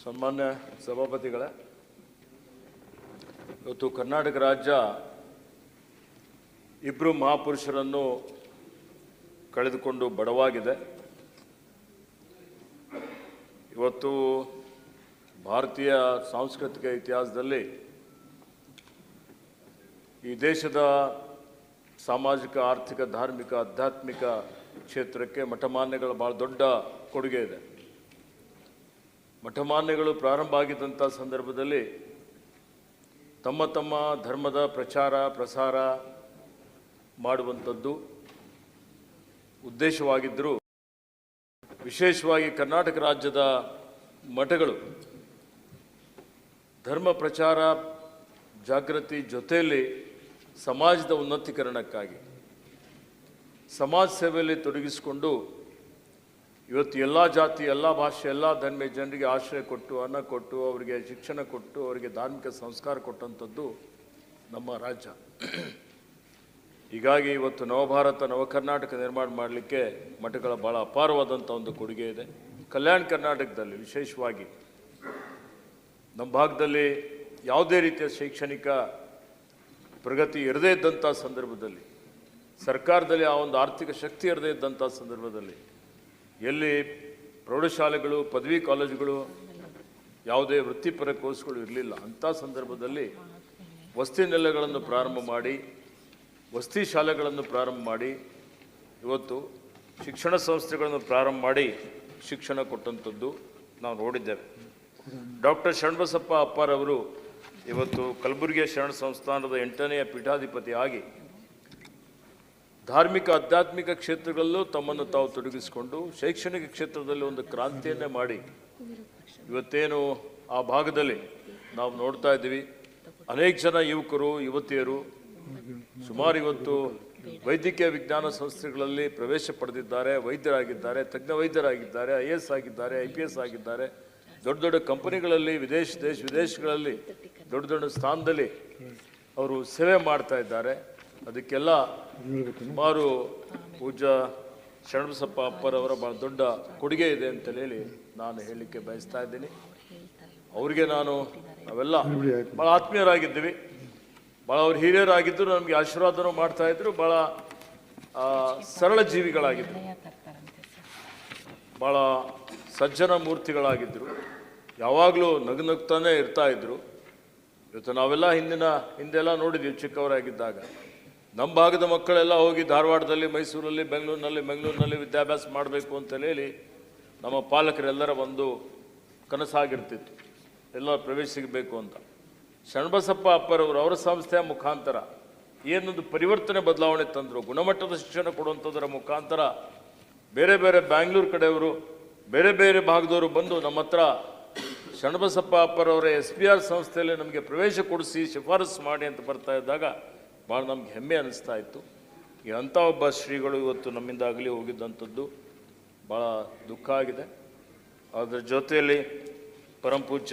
ಸನ್ಮಾನ್ಯ ಸಭಾಪತಿಗಳೇ, ಇವತ್ತು ಕರ್ನಾಟಕ ರಾಜ್ಯ ಇಬ್ಬರು ಮಹಾಪುರುಷರನ್ನು ಕಳೆದುಕೊಂಡು ಬಡವಾಗಿದೆ. ಇವತ್ತು ಭಾರತೀಯ ಸಾಂಸ್ಕೃತಿಕ ಇತಿಹಾಸದಲ್ಲಿ ಈ ದೇಶದ ಸಾಮಾಜಿಕ, ಆರ್ಥಿಕ, ಧಾರ್ಮಿಕ, ಆಧ್ಯಾತ್ಮಿಕ ಕ್ಷೇತ್ರಕ್ಕೆ ಮಠಮಾನ್ಯಗಳ ಭಾಳ ದೊಡ್ಡ ಕೊಡುಗೆ ಇದೆ. ಮಠಮಾನ್ಯಗಳು ಪ್ರಾರಂಭ ಆಗಿದ್ದಂಥ ಸಂದರ್ಭದಲ್ಲಿ ತಮ್ಮ ತಮ್ಮ ಧರ್ಮದ ಪ್ರಚಾರ, ಪ್ರಸಾರ ಮಾಡುವಂಥದ್ದು ಉದ್ದೇಶವಾಗಿದ್ದರೂ ವಿಶೇಷವಾಗಿ ಕರ್ನಾಟಕ ರಾಜ್ಯದ ಮಠಗಳು ಧರ್ಮ ಪ್ರಚಾರ, ಜಾಗೃತಿ ಜೊತೆಯಲ್ಲಿ ಸಮಾಜದ ಉನ್ನತೀಕರಣಕ್ಕಾಗಿ ಸಮಾಜ ಸೇವೆಯಲ್ಲಿ ತೊಡಗಿಸಿಕೊಂಡು ಇವತ್ತು ಎಲ್ಲ ಜಾತಿ, ಎಲ್ಲ ಭಾಷೆ, ಎಲ್ಲ ಧರ್ಮೆ ಜನರಿಗೆ ಆಶ್ರಯ ಕೊಟ್ಟು, ಅನ್ನ ಕೊಟ್ಟು, ಅವರಿಗೆ ಶಿಕ್ಷಣ ಕೊಟ್ಟು, ಅವರಿಗೆ ಧಾರ್ಮಿಕ ಸಂಸ್ಕಾರ ಕೊಟ್ಟಂಥದ್ದು ನಮ್ಮ ರಾಜ್ಯ. ಹೀಗಾಗಿ ಇವತ್ತು ನವಭಾರತ, ನವಕರ್ನಾಟಕ ನಿರ್ಮಾಣ ಮಾಡಲಿಕ್ಕೆ ಮಠಗಳ ಭಾಳ ಅಪಾರವಾದಂಥ ಒಂದು ಕೊಡುಗೆ ಇದೆ. ಕಲ್ಯಾಣ ಕರ್ನಾಟಕದಲ್ಲಿ ವಿಶೇಷವಾಗಿ ನಮ್ಮ ಭಾಗದಲ್ಲಿ ಯಾವುದೇ ರೀತಿಯ ಶೈಕ್ಷಣಿಕ ಪ್ರಗತಿ ಇರದೇ ಇದ್ದಂಥ ಸಂದರ್ಭದಲ್ಲಿ, ಸರ್ಕಾರದಲ್ಲಿ ಆ ಒಂದು ಆರ್ಥಿಕ ಶಕ್ತಿ ಇರದೇ ಇದ್ದಂಥ ಸಂದರ್ಭದಲ್ಲಿ ಎಲ್ಲಿ ಪ್ರೌಢಶಾಲೆಗಳು, ಪದವಿ ಕಾಲೇಜುಗಳು ಯಾವುದೇ ವೃತ್ತಿಪರ ಕೋರ್ಸ್ಗಳು ಇರಲಿಲ್ಲ, ಅಂಥ ಸಂದರ್ಭದಲ್ಲಿ ವಸತಿ ನೆಲೆಗಳನ್ನು ಪ್ರಾರಂಭ ಮಾಡಿ, ವಸತಿ ಶಾಲೆಗಳನ್ನು ಪ್ರಾರಂಭ ಮಾಡಿ, ಇವತ್ತು ಶಿಕ್ಷಣ ಸಂಸ್ಥೆಗಳನ್ನು ಪ್ರಾರಂಭ ಮಾಡಿ ಶಿಕ್ಷಣ ಕೊಟ್ಟಂಥದ್ದು ನಾವು ನೋಡಿದ್ದೇವೆ. ಡಾಕ್ಟರ್ ಶರಣಬಸಪ್ಪ ಅಪ್ಪಾರವರು ಇವತ್ತು ಕಲಬುರಗಿಯ ಶರಣ ಸಂಸ್ಥಾನದ ಎಂಟನೆಯ ಪೀಠಾಧಿಪತಿ ಆಗಿ ಧಾರ್ಮಿಕ, ಆಧ್ಯಾತ್ಮಿಕ ಕ್ಷೇತ್ರಗಳಲ್ಲೂ ತಮ್ಮನ್ನು ತಾವು ತೊಡಗಿಸಿಕೊಂಡು ಶೈಕ್ಷಣಿಕ ಕ್ಷೇತ್ರದಲ್ಲಿ ಒಂದು ಕ್ರಾಂತಿಯನ್ನೇ ಮಾಡಿ ಇವತ್ತೇನು ಆ ಭಾಗದಲ್ಲಿ ನಾವು ನೋಡ್ತಾ ಇದ್ದೀವಿ. ಅನೇಕ ಜನ ಯುವಕರು, ಯುವತಿಯರು ಸುಮಾರು ಇವತ್ತು ವೈದ್ಯಕೀಯ ವಿಜ್ಞಾನ ಸಂಸ್ಥೆಗಳಲ್ಲಿ ಪ್ರವೇಶ ಪಡೆದಿದ್ದಾರೆ, ವೈದ್ಯರಾಗಿದ್ದಾರೆ ತಜ್ಞ ವೈದ್ಯರಾಗಿದ್ದಾರೆ ಐ ಎಸ್ ಆಗಿದ್ದಾರೆ, ಐ ಪಿ ಎಸ್ ಆಗಿದ್ದಾರೆ. ದೊಡ್ಡ ದೊಡ್ಡ ಕಂಪನಿಗಳಲ್ಲಿ, ವಿದೇಶ, ದೇಶ ವಿದೇಶಗಳಲ್ಲಿ ದೊಡ್ಡ ದೊಡ್ಡ ಸ್ಥಾನದಲ್ಲಿ ಅವರು ಸೇವೆ ಮಾಡ್ತಾ ಇದ್ದಾರೆ. ಅದಕ್ಕೆಲ್ಲ ಸುಮಾರು ಪೂಜ್ಯ ಶರಣಬಸಪ್ಪ ಅಪ್ಪರವರ ಭಾಳ ದೊಡ್ಡ ಕೊಡುಗೆ ಇದೆ ಅಂತ ಹೇಳಿ ನಾನು ಹೇಳಲಿಕ್ಕೆ ಬಯಸ್ತಾ ಇದ್ದೀನಿ. ಅವರಿಗೆ ನಾನು ನಾವೆಲ್ಲ ಭಾಳ ಆತ್ಮೀಯರಾಗಿದ್ದೀವಿ. ಭಾಳ ಅವ್ರ ಹಿರಿಯರಾಗಿದ್ದರು ನಮಗೆ ಆಶೀರ್ವಾದನೂ ಮಾಡ್ತಾ ಇದ್ರು. ಭಾಳ ಸರಳ ಜೀವಿಗಳಾಗಿದ್ದರು ಭಾಳ ಸಜ್ಜನ ಮೂರ್ತಿಗಳಾಗಿದ್ದರು ಯಾವಾಗಲೂ ನಗು ನಗ್ತಾನೆ ಇರ್ತಾ ಇದ್ರು. ಇವತ್ತು ನಾವೆಲ್ಲ ಹಿಂದಿನ, ಹಿಂದೆಲ್ಲ ನೋಡಿದ್ದೀವಿ ಚಿಕ್ಕವರಾಗಿದ್ದಾಗ. ನಮ್ಮ ಭಾಗದ ಮಕ್ಕಳೆಲ್ಲ ಹೋಗಿ ಧಾರವಾಡದಲ್ಲಿ, ಮೈಸೂರಲ್ಲಿ, ಬೆಂಗಳೂರಿನಲ್ಲಿ ಬೆಂಗಳೂರಿನಲ್ಲಿ ವಿದ್ಯಾಭ್ಯಾಸ ಮಾಡಬೇಕು ಅಂತ ಹೇಳಿ ನಮ್ಮ ಪಾಲಕರೆಲ್ಲರ ಒಂದು ಕನಸಾಗಿರ್ತಿತ್ತು. ಎಲ್ಲ ಪ್ರವೇಶ ಸಿಗಬೇಕು ಅಂತ. ಶರಣಬಸಪ್ಪ ಅಪ್ಪರವರು ಅವರ ಸಂಸ್ಥೆಯ ಮುಖಾಂತರ ಏನೊಂದು ಪರಿವರ್ತನೆ ಬದಲಾವಣೆ ತಂದರು, ಗುಣಮಟ್ಟದ ಶಿಕ್ಷಣ ಕೊಡುವಂಥದ್ದರ ಮುಖಾಂತರ ಬೇರೆ ಬೇರೆ ಬ್ಯಾಂಗ್ಳೂರು ಕಡೆಯವರು, ಬೇರೆ ಬೇರೆ ಭಾಗದವರು ಬಂದು ನಮ್ಮ ಹತ್ರ ಶರಣಬಸಪ್ಪ ಅಪ್ಪರವರ ಎಸ್ ಪಿ ಆರ್ ಸಂಸ್ಥೆಯಲ್ಲಿ ನಮಗೆ ಪ್ರವೇಶ ಕೊಡಿಸಿ ಶಿಫಾರಸು ಮಾಡಿ ಅಂತ ಬರ್ತಾ ಇದ್ದಾಗ ಭಾಳ ನಮ್ಗೆ ಹೆಮ್ಮೆ ಅನ್ನಿಸ್ತಾ ಇತ್ತು. ಅಂಥ ಒಬ್ಬ ಶ್ರೀಗಳು ಇವತ್ತು ನಮ್ಮಿಂದ ಆಗಲಿ ಹೋಗಿದ್ದಂಥದ್ದು ಭಾಳ ದುಃಖ ಆಗಿದೆ. ಅದರ ಜೊತೆಯಲ್ಲಿ ಪರಂ ಪೂಜ್ಯ